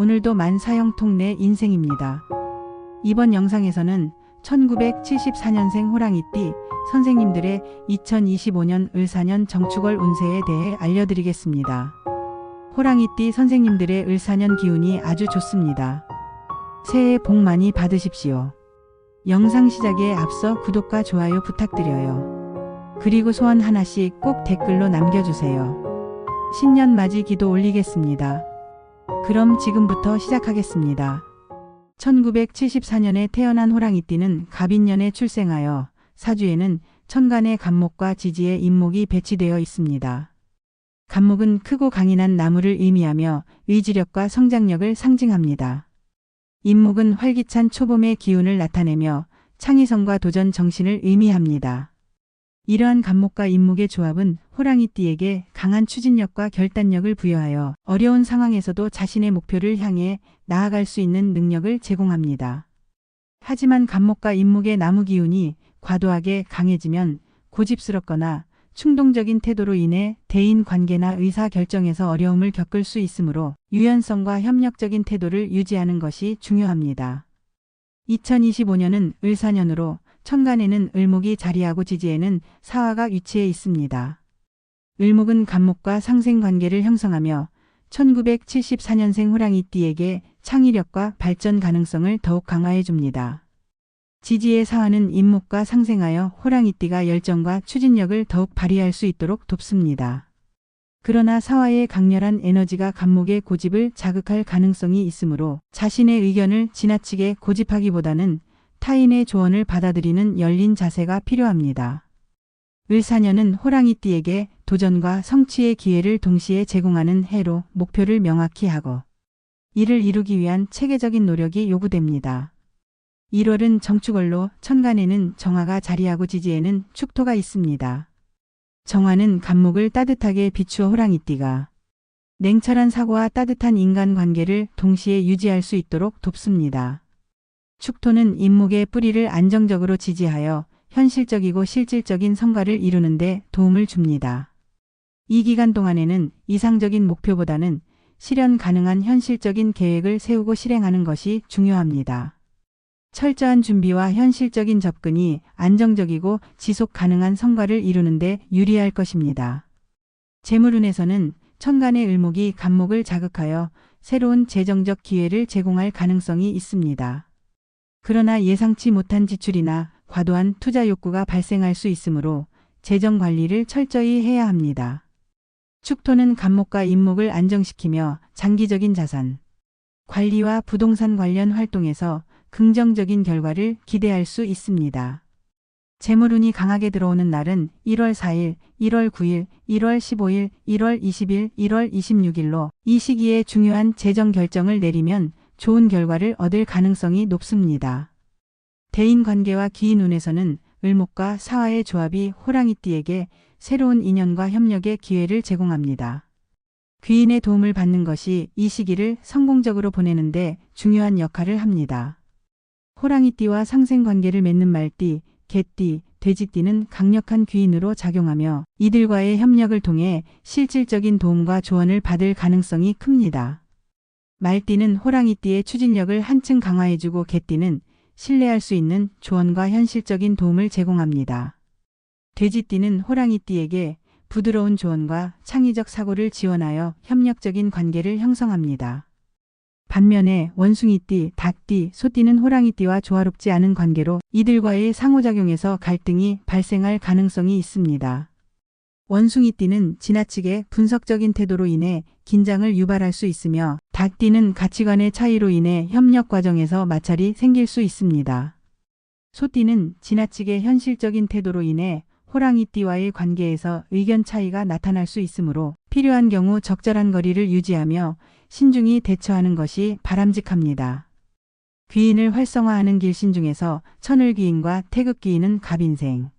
오늘도 만사형통 내 인생입니다. 이번 영상에서는 1974년생 호랑이띠 선생님들의 2025년 을사년 정축월 운세에 대해 알려드리겠습니다. 호랑이띠 선생님들의 을사년 기운이 아주 좋습니다. 새해 복 많이 받으십시오. 영상 시작에 앞서 구독과 좋아요 부탁드려요. 그리고 소원 하나씩 꼭 댓글로 남겨주세요. 신년 맞이 기도 올리겠습니다. 그럼 지금부터 시작하겠습니다. 1974년에 태어난 호랑이띠는 갑인년에 출생하여 사주에는 천간의 간목과 지지의 인목이 배치되어 있습니다. 간목은 크고 강인한 나무를 의미하며 의지력과 성장력을 상징합니다. 인목은 활기찬 초봄의 기운을 나타내며 창의성과 도전 정신을 의미합니다. 이러한 간목과 인목의 조합은 호랑이띠에게 강한 추진력과 결단력을 부여하여 어려운 상황에서도 자신의 목표를 향해 나아갈 수 있는 능력을 제공합니다. 하지만 간목과 인목의 나무 기운이 과도하게 강해지면 고집스럽거나 충동적인 태도로 인해 대인 관계나 의사 결정에서 어려움을 겪을 수 있으므로 유연성과 협력적인 태도를 유지하는 것이 중요합니다. 2025년은 을사년으로 천간에는 을목이 자리하고 지지에는 사화가 위치해 있습니다. 을목은 간목과 상생 관계를 형성하며 1974년생 호랑이띠에게 창의력과 발전 가능성을 더욱 강화해 줍니다. 지지의 사화는 인목과 상생하여 호랑이띠가 열정과 추진력을 더욱 발휘할 수 있도록 돕습니다. 그러나 사화의 강렬한 에너지가 간목의 고집을 자극할 가능성이 있으므로 자신의 의견을 지나치게 고집하기보다는 타인의 조언을 받아들이는 열린 자세가 필요합니다. 을사년은 호랑이띠에게 도전과 성취의 기회를 동시에 제공하는 해로 목표를 명확히 하고 이를 이루기 위한 체계적인 노력이 요구됩니다. 1월은 정축월로 천간에는 정화가 자리하고 지지에는 축토가 있습니다. 정화는 간목을 따뜻하게 비추어 호랑이띠가 냉철한 사고와 따뜻한 인간관계를 동시에 유지할 수 있도록 돕습니다. 축토는 인목의 뿌리를 안정적으로 지지하여 현실적이고 실질적인 성과를 이루는데 도움을 줍니다. 이 기간 동안에는 이상적인 목표보다는 실현 가능한 현실적인 계획을 세우고 실행하는 것이 중요합니다. 철저한 준비와 현실적인 접근이 안정적이고 지속 가능한 성과를 이루는데 유리할 것입니다. 재물운에서는 천간의 을목이 간목을 자극하여 새로운 재정적 기회를 제공할 가능성이 있습니다. 그러나 예상치 못한 지출이나 과도한 투자 욕구가 발생할 수 있으므로 재정 관리를 철저히 해야 합니다. 축토는 간목과 인목을 안정시키며 장기적인 자산, 관리와 부동산 관련 활동에서 긍정적인 결과를 기대할 수 있습니다. 재물운이 강하게 들어오는 날은 1월 4일, 1월 9일, 1월 15일, 1월 20일, 1월 26일로 이 시기에 중요한 재정 결정을 내리면 좋은 결과를 얻을 가능성이 높습니다. 대인 관계와 기인 운에서는 을목과 사화의 조합이 호랑이띠에게 새로운 인연과 협력의 기회를 제공합니다. 귀인의 도움을 받는 것이 이 시기를 성공적으로 보내는데 중요한 역할을 합니다. 호랑이띠와 상생 관계를 맺는 말띠, 개띠, 돼지띠는 강력한 귀인으로 작용하며 이들과의 협력을 통해 실질적인 도움과 조언을 받을 가능성이 큽니다. 말띠는 호랑이띠의 추진력을 한층 강화해주고 개띠는 신뢰할 수 있는 조언과 현실적인 도움을 제공합니다. 돼지띠는 호랑이띠에게 부드러운 조언과 창의적 사고를 지원하여 협력적인 관계를 형성합니다. 반면에 원숭이띠, 닭띠, 소띠는 호랑이띠와 조화롭지 않은 관계로 이들과의 상호작용에서 갈등이 발생할 가능성이 있습니다. 원숭이띠는 지나치게 분석적인 태도로 인해 긴장을 유발할 수 있으며 닭띠는 가치관의 차이로 인해 협력 과정에서 마찰이 생길 수 있습니다. 소띠는 지나치게 현실적인 태도로 인해 호랑이띠와의 관계에서 의견 차이가 나타날 수 있으므로 필요한 경우 적절한 거리를 유지하며 신중히 대처하는 것이 바람직합니다. 귀인을 활성화하는 길신 중에서 천을귀인과 태극귀인은 갑인생.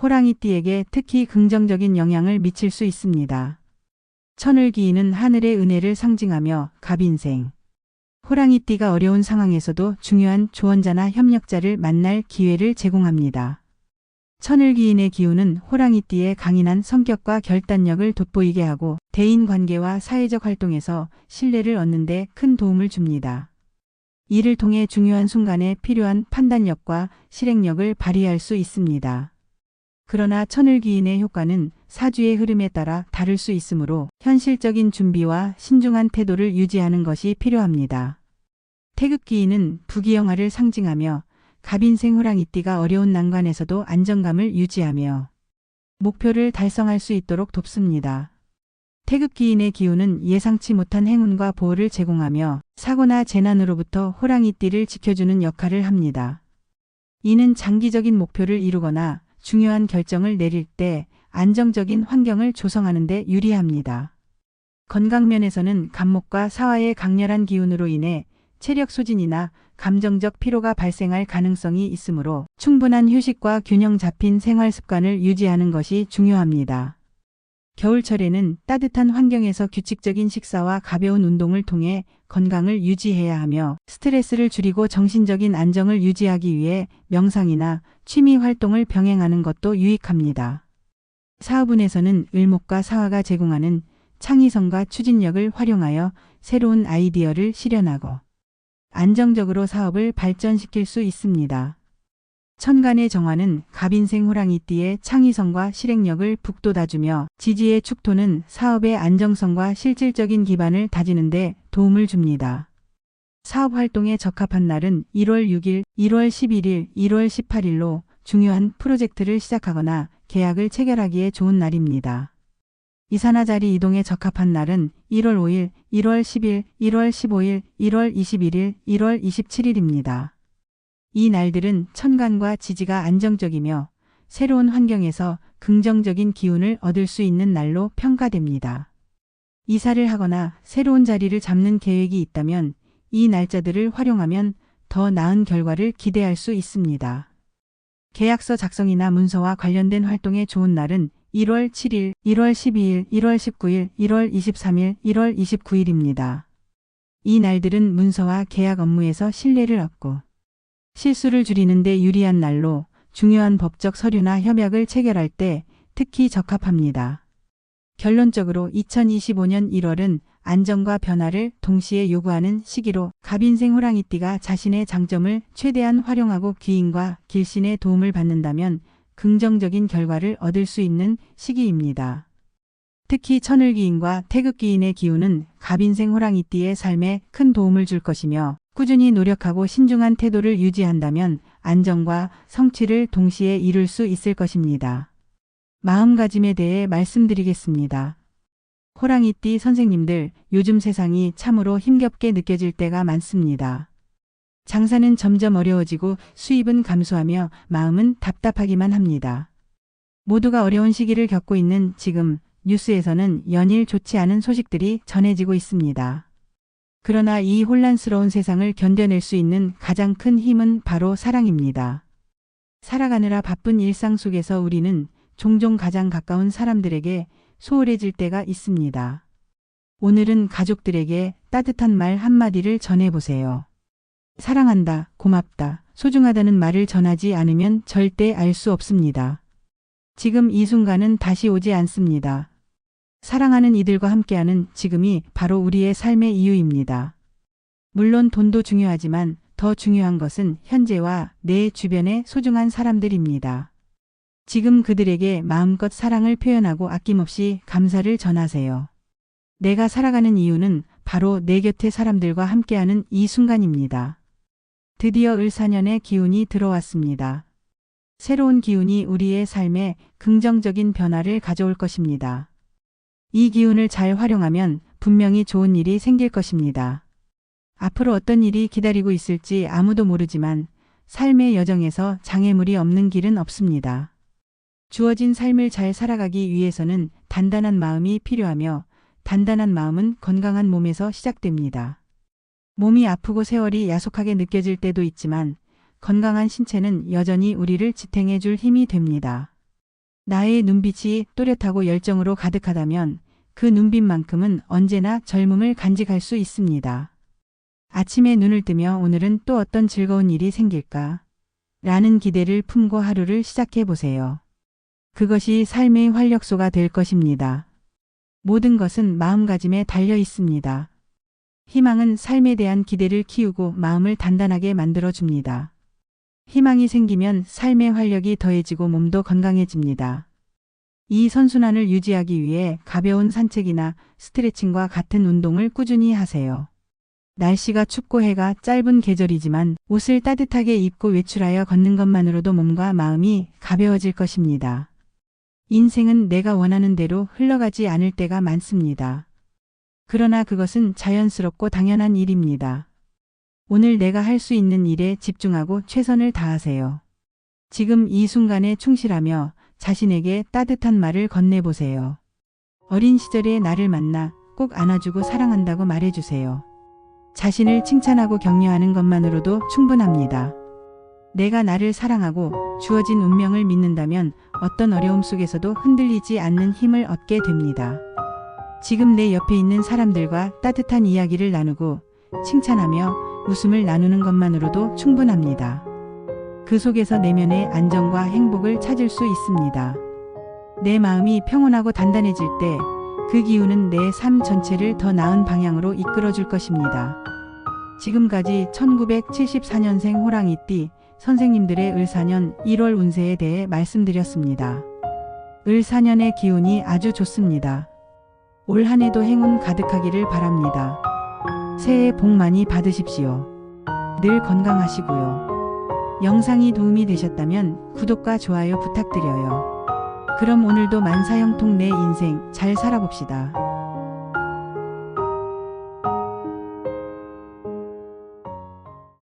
호랑이띠에게 특히 긍정적인 영향을 미칠 수 있습니다. 천을귀인은 하늘의 은혜를 상징하며 갑인생. 호랑이띠가 어려운 상황에서도 중요한 조언자나 협력자를 만날 기회를 제공합니다. 천을기인의 기운은 호랑이띠의 강인한 성격과 결단력을 돋보이게 하고 대인 관계와 사회적 활동에서 신뢰를 얻는 데 큰 도움을 줍니다. 이를 통해 중요한 순간에 필요한 판단력과 실행력을 발휘할 수 있습니다. 그러나 천을기인의 효과는 사주의 흐름에 따라 다를 수 있으므로 현실적인 준비와 신중한 태도를 유지하는 것이 필요합니다. 태극기인은 부귀영화를 상징하며 갑인생 호랑이띠가 어려운 난관에서도 안정감을 유지하며 목표를 달성할 수 있도록 돕습니다. 태극기인의 기운은 예상치 못한 행운과 보호를 제공하며 사고나 재난으로부터 호랑이띠를 지켜주는 역할을 합니다. 이는 장기적인 목표를 이루거나 중요한 결정을 내릴 때 안정적인 환경을 조성하는 데 유리합니다. 건강면에서는 간목과 사화의 강렬한 기운으로 인해 체력 소진이나 감정적 피로가 발생할 가능성이 있으므로 충분한 휴식과 균형 잡힌 생활 습관을 유지하는 것이 중요합니다. 겨울철에는 따뜻한 환경에서 규칙적인 식사와 가벼운 운동을 통해 건강을 유지해야 하며 스트레스를 줄이고 정신적인 안정을 유지하기 위해 명상이나 취미 활동을 병행하는 것도 유익합니다. 사업운에서는 을목과 사화가 제공하는 창의성과 추진력을 활용하여 새로운 아이디어를 실현하고 안정적으로 사업을 발전시킬 수 있습니다. 천간의 정화는 갑인생 호랑이띠의 창의성과 실행력을 북돋아주며 지지의 축토는 사업의 안정성과 실질적인 기반을 다지는 데 도움을 줍니다. 사업 활동에 적합한 날은 1월 6일, 1월 11일, 1월 18일로 중요한 프로젝트를 시작하거나 계약을 체결하기에 좋은 날입니다. 이사나 자리 이동에 적합한 날은 1월 5일, 1월 10일, 1월 15일, 1월 21일, 1월 27일입니다. 이 날들은 천간과 지지가 안정적이며 새로운 환경에서 긍정적인 기운을 얻을 수 있는 날로 평가됩니다. 이사를 하거나 새로운 자리를 잡는 계획이 있다면 이 날짜들을 활용하면 더 나은 결과를 기대할 수 있습니다. 계약서 작성이나 문서와 관련된 활동에 좋은 날은 1월 7일, 1월 12일, 1월 19일, 1월 23일, 1월 29일입니다. 이 날들은 문서와 계약 업무에서 신뢰를 얻고 실수를 줄이는 데 유리한 날로 중요한 법적 서류나 협약을 체결할 때 특히 적합합니다. 결론적으로 2025년 1월은 안정과 변화를 동시에 요구하는 시기로 갑인생 호랑이띠가 자신의 장점을 최대한 활용하고 귀인과 길신의 도움을 받는다면 긍정적인 결과를 얻을 수 있는 시기입니다. 특히 천을기인과 태극기인의 기운은 갑인생 호랑이띠의 삶에 큰 도움을 줄 것이며 꾸준히 노력하고 신중한 태도를 유지한다면 안정과 성취를 동시에 이룰 수 있을 것입니다. 마음가짐에 대해 말씀드리겠습니다. 호랑이띠 선생님들, 요즘 세상이 참으로 힘겹게 느껴질 때가 많습니다. 장사는 점점 어려워지고 수입은 감소하며 마음은 답답하기만 합니다. 모두가 어려운 시기를 겪고 있는 지금 뉴스에서는 연일 좋지 않은 소식들이 전해지고 있습니다. 그러나 이 혼란스러운 세상을 견뎌낼 수 있는 가장 큰 힘은 바로 사랑입니다. 살아가느라 바쁜 일상 속에서 우리는 종종 가장 가까운 사람들에게 소홀해질 때가 있습니다. 오늘은 가족들에게 따뜻한 말 한마디를 전해보세요. 사랑한다, 고맙다, 소중하다는 말을 전하지 않으면 절대 알 수 없습니다. 지금 이 순간은 다시 오지 않습니다. 사랑하는 이들과 함께하는 지금이 바로 우리의 삶의 이유입니다. 물론 돈도 중요하지만 더 중요한 것은 현재와 내 주변의 소중한 사람들입니다. 지금 그들에게 마음껏 사랑을 표현하고 아낌없이 감사를 전하세요. 내가 살아가는 이유는 바로 내 곁의 사람들과 함께하는 이 순간입니다. 드디어 을사년의 기운이 들어왔습니다. 새로운 기운이 우리의 삶에 긍정적인 변화를 가져올 것입니다. 이 기운을 잘 활용하면 분명히 좋은 일이 생길 것입니다. 앞으로 어떤 일이 기다리고 있을지 아무도 모르지만 삶의 여정에서 장애물이 없는 길은 없습니다. 주어진 삶을 잘 살아가기 위해서는 단단한 마음이 필요하며 단단한 마음은 건강한 몸에서 시작됩니다. 몸이 아프고 세월이 야속하게 느껴질 때도 있지만 건강한 신체는 여전히 우리를 지탱해 줄 힘이 됩니다. 나의 눈빛이 또렷하고 열정으로 가득하다면 그 눈빛만큼은 언제나 젊음을 간직할 수 있습니다. 아침에 눈을 뜨며 오늘은 또 어떤 즐거운 일이 생길까? 라는 기대를 품고 하루를 시작해 보세요. 그것이 삶의 활력소가 될 것입니다. 모든 것은 마음가짐에 달려 있습니다. 희망은 삶에 대한 기대를 키우고 마음을 단단하게 만들어 줍니다. 희망이 생기면 삶의 활력이 더해지고 몸도 건강해집니다. 이 선순환을 유지하기 위해 가벼운 산책이나 스트레칭과 같은 운동을 꾸준히 하세요. 날씨가 춥고 해가 짧은 계절이지만 옷을 따뜻하게 입고 외출하여 걷는 것만으로도 몸과 마음이 가벼워질 것입니다. 인생은 내가 원하는 대로 흘러가지 않을 때가 많습니다. 그러나 그것은 자연스럽고 당연한 일입니다. 오늘 내가 할 수 있는 일에 집중하고 최선을 다하세요. 지금 이 순간에 충실하며 자신에게 따뜻한 말을 건네보세요. 어린 시절의 나를 만나 꼭 안아주고 사랑한다고 말해주세요. 자신을 칭찬하고 격려하는 것만으로도 충분합니다. 내가 나를 사랑하고 주어진 운명을 믿는다면 어떤 어려움 속에서도 흔들리지 않는 힘을 얻게 됩니다. 지금 내 옆에 있는 사람들과 따뜻한 이야기를 나누고 칭찬하며 웃음을 나누는 것만으로도 충분합니다. 그 속에서 내면의 안정과 행복을 찾을 수 있습니다. 내 마음이 평온하고 단단해질 때 그 기운은 내 삶 전체를 더 나은 방향으로 이끌어 줄 것입니다. 지금까지 1974년생 호랑이띠 선생님들의 을사년 1월 운세에 대해 말씀드렸습니다. 을사년의 기운이 아주 좋습니다. 올 한 해도 행운 가득하기를 바랍니다. 새해 복 많이 받으십시오. 늘 건강하시고요. 영상이 도움이 되셨다면 구독과 좋아요 부탁드려요. 그럼 오늘도 만사형통 내 인생 잘 살아봅시다.